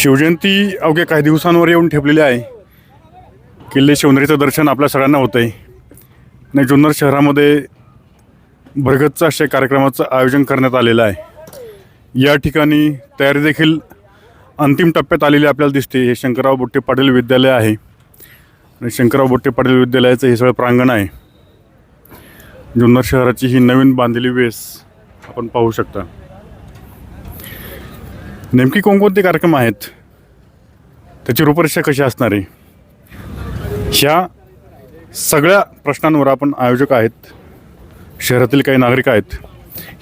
शिवजयंती अवघ्या काही दिवसांवर येऊन ठेपलेली आहे. किल्ले शिवनेरीचं दर्शन आपल्या सगळ्यांना होतं आहे आणि जुन्नर शहरामध्ये भरगतचं अशा कार्यक्रमाचं आयोजन करण्यात आलेलं आहे. या ठिकाणी तयारी देखील अंतिम टप्प्यात आलेली आपल्याला दिसते. हे शंकरराव बोट्टे पाटील विद्यालय आहे. आणि शंकरराव बोट्टे पाटील विद्यालयाचं हे सगळं प्रांगण आहे. जुन्नर शहराची ही नवीन बांधलेली वेस आपण पाहू शकता. नेमकी कोणकोणते कार्यक्रम आहेत? त्याची रूपरेषा कशी असणार आहे? ह्या सगळ्या प्रश्नांवर आपण आयोजक आहेत शहरातील काही नागरिक आहेत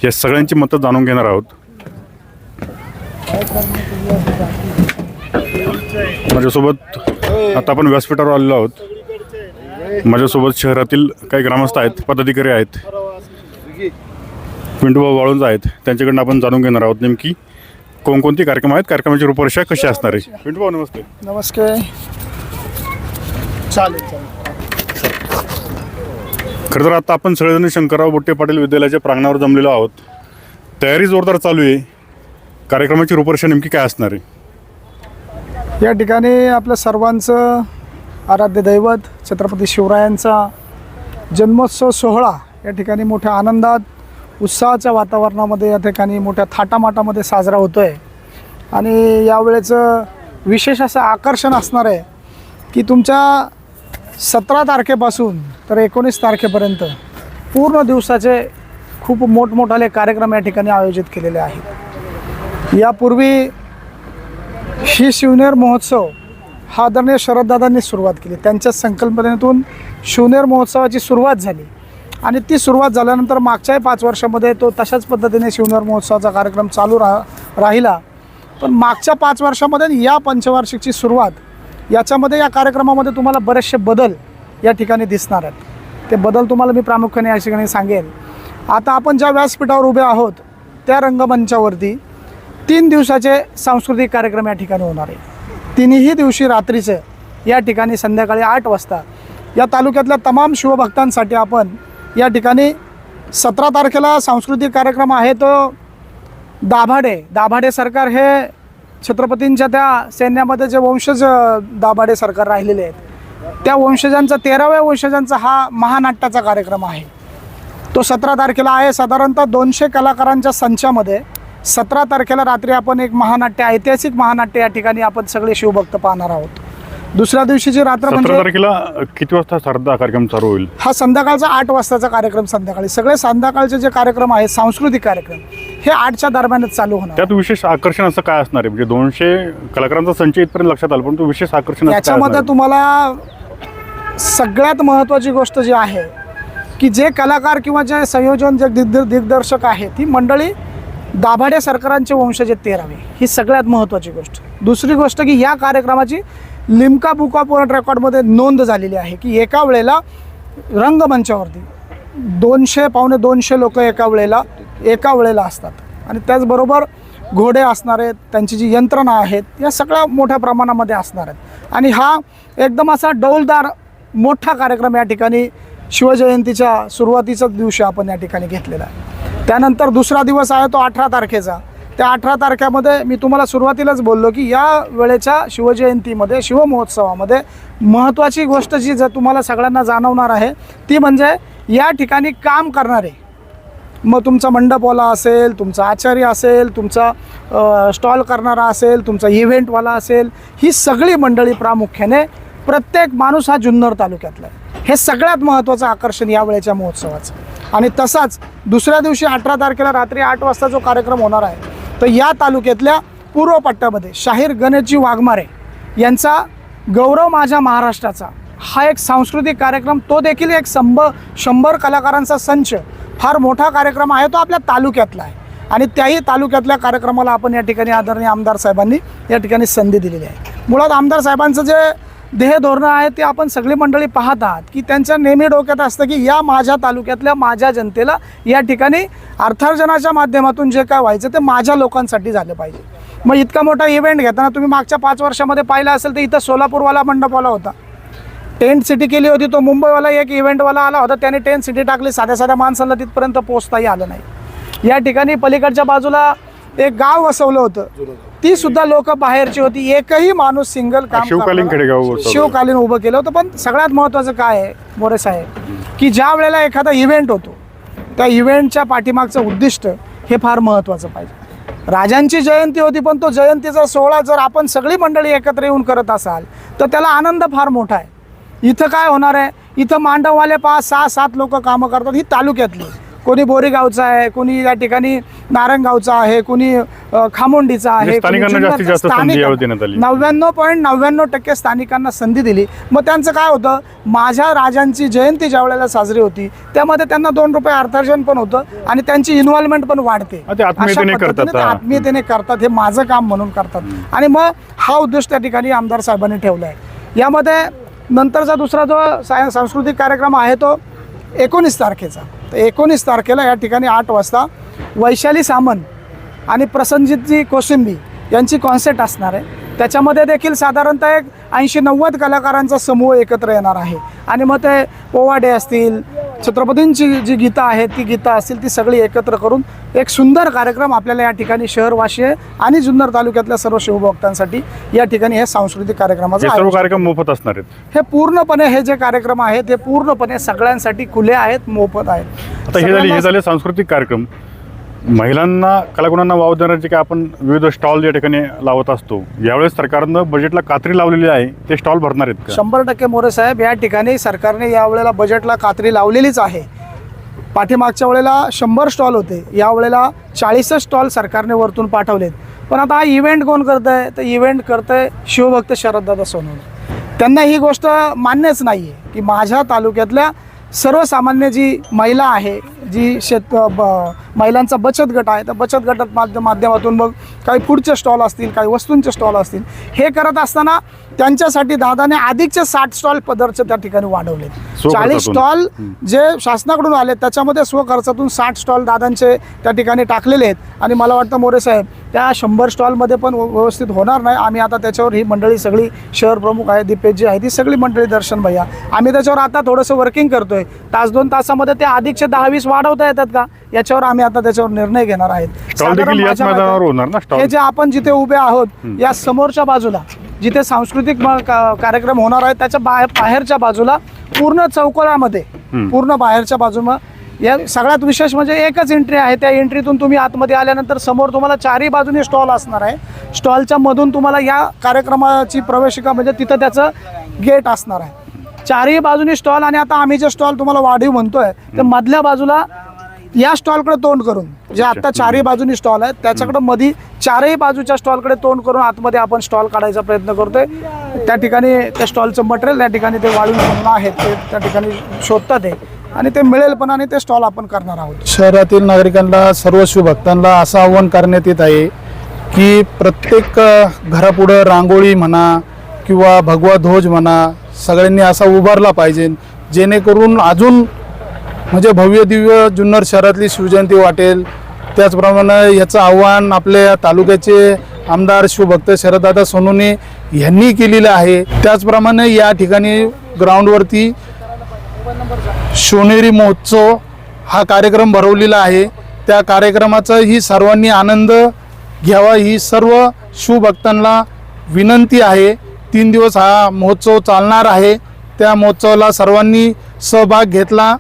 या सगळ्यांची मतं जाणून घेणार आहोत. माझ्यासोबत आता आपण व्यासपीठावर आलेलो आहोत. माझ्यासोबत शहरातील काही ग्रामस्थ आहेत पदाधिकारी आहेत. पिंटूबा वाळूंज आहेत. त्यांच्याकडनं आपण जाणून घेणार आहोत नेमकी कोणकोणते कार्यक्रम आहेत? कार्यक्रमाची रूपरेषा कशी असणार आहे? पिंटूबा नमस्ते. नमस्कार चालेल चालेल. खरं तर आता आपण सगळेजण शंकरराव बुट्टे पाटील विद्यालयाच्या प्रांगणावर जमलेलो आहोत. तयारी जोरदार चालू आहे. कार्यक्रमाची रूपरेषा नेमकी काय असणार आहे? या ठिकाणी आपल्या सर्वांचं आराध्य दैवत छत्रपती शिवरायांचा जन्मोत्सव सोहळा या ठिकाणी मोठ्या आनंदात उत्साहाच्या वातावरणामध्ये या ठिकाणी मोठ्या थाटामाटामध्ये साजरा होतो आहे आणि यावेळेचं विशेष असं आकर्षण असणार आहे की तुमच्या सतरा तारखेपासून तर एकोणीस तारखेपर्यंत पूर्ण दिवसाचे खूप मोठमोठाले कार्यक्रम या ठिकाणी आयोजित केलेले आहेत. यापूर्वी ही शिवनेर महोत्सव हा आदरणीय शरददादांनी सुरुवात केली. त्यांच्या संकल्पनेतून शिवनेर महोत्सवाची सुरुवात झाली. आणि ती सुरुवात झाल्यानंतर मागच्याही पाच वर्षामध्ये तो तशाच पद्धतीने शिवनेर महोत्सवाचा कार्यक्रम चालू रा राहिला. पण मागच्या पाच वर्षामध्ये या पंचवार्षिकची सुरुवात याच्यामध्ये या कार्यक्रमामध्ये तुम्हाला बरेचसे बदल या ठिकाणी दिसणार आहेत. ते बदल तुम्हाला मी प्रामुख्याने या ठिकाणी सांगेन. आता आपण ज्या व्यासपीठावर उभे आहोत त्या रंगमंचावरती तीन दिवसाचे सांस्कृतिक कार्यक्रम या ठिकाणी होणार आहे तिन्ही दिवशी रात्रीचं या ठिकाणी संध्याकाळी आठ वाजता. या तालुक्यातल्या तमाम शिवभक्तांसाठी आपण या ठिकाणी सतरा तारखेला सांस्कृतिक कार्यक्रम आहे तो दाभाडे. दाभाडे सरकार हे छत्रपतींच्या त्या सैन्यामध्ये जे वंशज दाभाडे सरकार राहिलेले आहेत त्या वंशजांचा तेराव्या वंशजांचा हा महानाट्याचा कार्यक्रम आहे. तो सतरा तारखेला आहे. साधारणतः दोनशे कलाकारांच्या संचामध्ये सतरा तारखेला रात्री आपण एक महानाट्य ऐतिहासिक महानाट्य या ठिकाणी आपण सगळे शिवभक्त पाहणार आहोत. दुसऱ्या दिवशीची रात्र सतरा म्हणजे तारखेला किती वाजता सारदा कार्यक्रम चालू होईल? हा संध्याकाळचा आठ वाजताचा कार्यक्रम संध्याकाळी. सगळे संध्याकाळचे जे कार्यक्रम आहेत सांस्कृतिक कार्यक्रम हे आठच्या दरम्यानच चालू होणार. त्यात विशेष आकर्षण असं काय असणार आहे? म्हणजे दोनशे कलाकारांचा संच इथपर्यंत लक्षात आलं पण तो विशेष आकर्षण असं काय याच्यामध्ये असणार आहे? तुम्हाला सगळ्यात महत्त्वाची गोष्ट जी आहे की जे कलाकार किंवा जे संयोजन जे दिग्द दिग्दर्शक आहेत ती मंडळी दाभाडे सरकारांचे वंशज आहेत तेरावे. ही सगळ्यात महत्त्वाची गोष्ट. दुसरी गोष्ट की या कार्यक्रमाची लिमका बुक ऑफ वर्ल्ड रेकॉर्डमध्ये नोंद झालेली आहे की एका वेळेला रंगमंचावरती दोनशे पावणे दोनशे लोक एका वेळेला एका वेळेला असतात. आणि त्याचबरोबर घोडे असणार आहेत त्यांची जी यंत्रणा आहेत या सगळ्या मोठ्या प्रमाणामध्ये असणार आहेत. आणि हा एकदम असा डौलदार मोठा कार्यक्रम या ठिकाणी शिवजयंतीच्या सुरुवातीच्या दिवशी आपण या ठिकाणी घेतलेला आहे. त्यानंतर दुसरा दिवस आहे तो अठरा तारखेचा. त्या अठरा तारखेमध्ये मी तुम्हाला सुरुवातीलाच बोललो की या वेळेच्या शिवजयंतीमध्ये शिवमहोत्सवामध्ये महत्त्वाची गोष्ट जी जर तुम्हाला सगळ्यांना जाणवणार आहे ती म्हणजे या ठिकाणी काम करणारे. मग तुमचा मंडपवाला असेल तुमचा आचार्य असेल तुमचा स्टॉल करणारा असेल तुमचा इव्हेंटवाला असेल ही सगळी मंडळी प्रामुख्याने प्रत्येक माणूस हा जुन्नर तालुक्यातला आहे. हे सगळ्यात महत्त्वाचं आकर्षण या वेळेच्या महोत्सवाचं. आणि तसाच दुसऱ्या दिवशी अठरा तारखेला रात्री आठ वाजता जो कार्यक्रम होणार आहे तर या तालुक्यातल्या पूर्व पट्ट्यामध्ये शाहीर गणेशजी वाघमारे यांचा गौरव माझ्या महाराष्ट्राचा. हा एक सांस्कृतिक कार्यक्रम तो देखील एक संभ शंभर कलाकारांचा संच फार मोठा कार्यक्रम आहे तो आपल्या तालुक्यातला आहे. आणि त्याही तालुक्यातल्या कार्यक्रमाला आपण या ठिकाणी आदरणीय आमदार साहेबांनी या ठिकाणी संधी दिलेली आहे. मुळात आमदार साहेबांचं जे ध्येय धोरणं आहे ते आपण सगळी मंडळी पाहत आहात की त्यांच्या नेहमी डोक्यात असतं की या माझ्या तालुक्यातल्या माझ्या जनतेला या ठिकाणी अर्थार्जनाच्या माध्यमातून जे काय व्हायचं ते माझ्या लोकांसाठी झालं पाहिजे. मग इतका मोठा इव्हेंट घेताना तुम्ही मागच्या पाच वर्षामध्ये पाहिलं असेल तर इथं सोलापूरवाला मंडपवाला होता. टेंट सिटी केली होती तो मुंबईवाला एक इव्हेंटवाला आला होता त्याने टेंट सिटी टाकली साध्या साध्या माणसाला तिथपर्यंत पोचताही आलं नाही. या ठिकाणी पलीकडच्या बाजूला एक गाव वसवलं होतं. ती सुद्धा लोक बाहेरची होती. एकही माणूस सिंगल काम शिवकालीन खेडेगाव. शिवकालीन उभं केलं होतं. पण सगळ्यात महत्त्वाचं काय आहे मोरे साहेब की ज्या वेळेला एखादा इव्हेंट होतो त्या इव्हेंटच्या पाठीमागचं उद्दिष्ट हे फार महत्त्वाचं पाहिजे. राजांची जयंती होती पण तो जयंतीचा सोहळा जर आपण सगळी मंडळी एकत्र येऊन करत असाल तर त्याला आनंद फार मोठा आहे. इथं काय होणार आहे? इथं मांडववाले पाच सहा सात लोक कामं करतात ही तालुक्यातली. कोणी बोरीगावचा आहे कोणी या ठिकाणी नारायणगावचा आहे कोणी खामोंडीचा आहे म्हणजे आली. नव्याण्णव पॉईंट नव्याण्णव टक्के स्थानिकांना संधी दिली. मग त्यांचं काय होतं? माझ्या राजांची जयंती ज्या वेळेला साजरी होती त्यामध्ये त्यांना दोन रुपये अर्थार्जन पण होतं आणि त्यांची इन्व्हॉल्वमेंट पण वाढते. आत्मीयतेने करतात, हा. हे माझं काम म्हणून करतात. आणि मग हा उद्देश त्या ठिकाणी आमदार साहेबांनी ठेवला आहे यामध्ये नंतरचा दुसरा जो सांस्कृतिक कार्यक्रम आहे तो एकोणीस तारखेचा. तर एकोणीस तारखेला या ठिकाणी आठ वाजता वैशाली सामंत आणि प्रसन्नजितजी कोशिंबी यांची कॉन्सर्ट असणार आहे. त्याच्यामध्ये देखील साधारणतः एक ऐंशी नव्वद कलाकारांचा समूह एकत्र येणार आहे. आणि मग ते पोवाडे असतील छत्रपतींची जी गीतं आहेत ती गीतं असतील ती सगळी एकत्र करून एक सुंदर कार्यक्रम आपल्याला या ठिकाणी शहरवासीय आणि जुन्नर तालुक्यातल्या सर्व शिवभक्तांसाठी या ठिकाणी हे सांस्कृतिक कार्यक्रमाचं सर्व कार्यक्रम मोफत असणार आहेत. हे पूर्णपणे हे जे कार्यक्रम आहेत हे पूर्णपणे सगळ्यांसाठी खुले आहेत मोफत आहेत. आता हे झाले हे झाले सांस्कृतिक कार्यक्रम. महिलांना कलागुणांना वाव देण्याचे काय आपण विविध स्टॉल या ठिकाणी लावत असतो. यावेळेस सरकारनं बजेटला कात्री लावलेली आहे ते स्टॉल भरणार आहेत शंभर टक्के मोरे साहेब या ठिकाणी सरकारने यावेळेला बजेटला कात्री लावलेलीच आहे. पाठीमागच्या वेळेला शंभर स्टॉल होते यावेळेला चाळीसच स्टॉल सरकारने वरतून पाठवलेत. पण आता हा इव्हेंट कोण करत आहे तर इव्हेंट करत आहे शिवभक्त शरददादा सोनवणे. त्यांना ही गोष्ट मान्यच नाही आहे की माझ्या तालुक्यातल्या सर्वसामान्य जी महिला आहे जी शेत ब महिलांचा बचत गट आहे तर बचत गटात माध्यमातून मग काही फूडचे स्टॉल असतील काही वस्तूंचे स्टॉल असतील हे करत असताना त्यांच्यासाठी दादाने अधिकचे साठ स्टॉल पदरचे त्या ठिकाणी वाढवले. चाळीस स्टॉल जे शासनाकडून आले त्याच्यामध्ये स्वखर्चातून साठ स्टॉल दादांचे त्या ठिकाणी टाकलेले आहेत. आणि मला वाटतं मोरे साहेब त्या शंभर स्टॉलमध्ये पण व्य- व्यवस्थित होणार नाही. आम्ही आता त्याच्यावर ही मंडळी सगळी शहर प्रमुख आहे दीपेशजी आहे ती सगळी मंडळी दर्शन भैया. आम्ही त्याच्यावर आता थोडंसं वर्किंग करतोय. तास दोन तासामध्ये ते अधिकचे दहा वीस वाढवता येतात का? याच्यावर आम्ही आता त्याच्यावर निर्णय घेणार आहेत. हे जे आपण जिथे उभे आहोत या समोरच्या बाजूला जिथे सांस्कृतिक का- कार्यक्रम होणार आहे त्याच्या बाहेर बाहेरच्या बाजूला पूर्ण चौकोनामध्ये. पूर्ण बाहेरच्या बाजूला या सगळ्यात विशेष म्हणजे एकच एंट्री आहे त्या एंट्रीतून तुम्ही आतमध्ये आल्यानंतर समोर तुम्हाला चारही बाजूने स्टॉल असणार आहे स्टॉलच्या मधून तुम्हाला या कार्यक्रमाची प्रवेशिका म्हणजे तिथं त्याचं गेट असणार आहे चारही बाजूने स्टॉल आणि आता आम्ही जे स्टॉल तुम्हाला वाढीव म्हणतोय तर मधल्या बाजूला या स्टॉलकडे तोंड करून जे आता चारही बाजूनी स्टॉल आहेत त्याच्याकडे मधी चारही बाजूच्या स्टॉलकडे तोंड करून आतमध्ये आपण स्टॉल काढायचा प्रयत्न करतोय. त्या ठिकाणी त्या स्टॉलचं मटेरियल त्या ठिकाणी ते वाळून बनवून आहेत ते त्या ठिकाणी शोधतात आहे आणि ते मिळेल पण आणि ते स्टॉल आपण करणार आहोत. शहरातील नागरिकांना सर्व शिवभक्तांना असं आव्हान करण्यात येत आहे की प्रत्येक घरापुढं रांगोळी म्हणा किंवा भगवा ध्वज म्हणा सगळ्यांनी असा उभारला पाहिजे जेणेकरून अजून म्हणजे भव्य दिव्य जुन्नर शहरातली शिवजयंती वाटेल. त्याचप्रमाणे याचं आव्हान आपल्या तालुक्याचे आमदार शिवभक्त शरददादा सोनूने यांनी केलेलं आहे. त्याचप्रमाणे या ठिकाणी ग्राउंडवरती सोनेरी महोत्सव हा कार्यक्रम भरवलेला आहे. त्या कार्यक्रमाचा ही सर्वांनी आनंद घ्यावा ही सर्व शिवभक्तांना विनंती आहे. तीन दिवस हा महोत्सव चालणार आहे. त्या महोत्सवाला सर्वांनी सहभाग घेतला.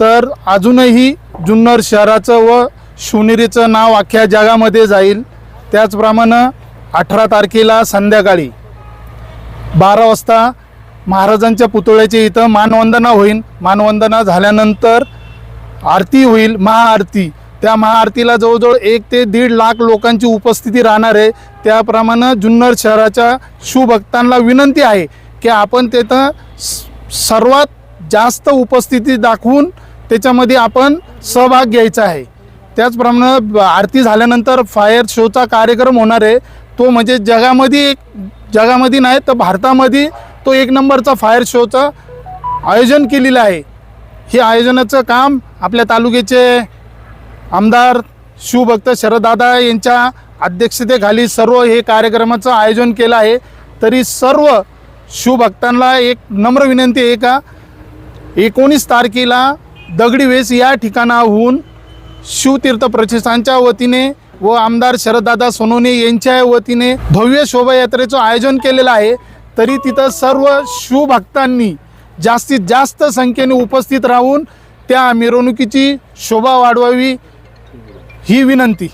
तर अजूनही जुन्नर शहराचं व शिवनेरीचं नाव अख्ख्या जगामध्ये जाईल. त्याचप्रमाणे अठरा तारखेला संध्याकाळी बारा वाजता महाराजांच्या पुतळ्याच्या इथं मानवंदना होईल. मानवंदना झाल्यानंतर आरती होईल महाआरती. त्या महाआरतीला जवळजवळ एक ते दीड लाख लोकांची उपस्थिती राहणार आहे. त्याप्रमाणे जुन्नर शहराच्या शिवभक्तांना विनंती आहे की आपण तिथं स- सर्वात जास्त उपस्थिती दाखवून त्याच्यामध्ये आपण सहभाग घ्यायचा आहे. त्याचप्रमाणे आरती झाल्यानंतर फायर शोचा कार्यक्रम होणार आहे. तो म्हणजे जगामध्ये एक जगामध्ये नाही तर भारतामध्ये तो एक नंबरचा फायर शोचं आयोजन केलेलं आहे. हे आयोजनाचं काम आपल्या तालुक्याचे आमदार शिवभक्त शरददादा यांच्या अध्यक्षतेखाली सर्व हे कार्यक्रमाचं आयोजन केलं आहे. तरी सर्व शिवभक्तांना एक नम्र विनंती आहे का? एकोणीस तारखेला दगडी वेस या ठिकाणाहून शिवतीर्थ प्रतिष्ठानच्या वतीने व आमदार शरददादा सोनोने यांच्या वतीने भव्य शोभायात्रेचं आयोजन केलेलं आहे. तरी तिथं सर्व शिवभक्तांनी जास्तीत जास्त संख्येने उपस्थित राहून त्या मिरवणुकीची शोभा वाढवावी ही विनंती.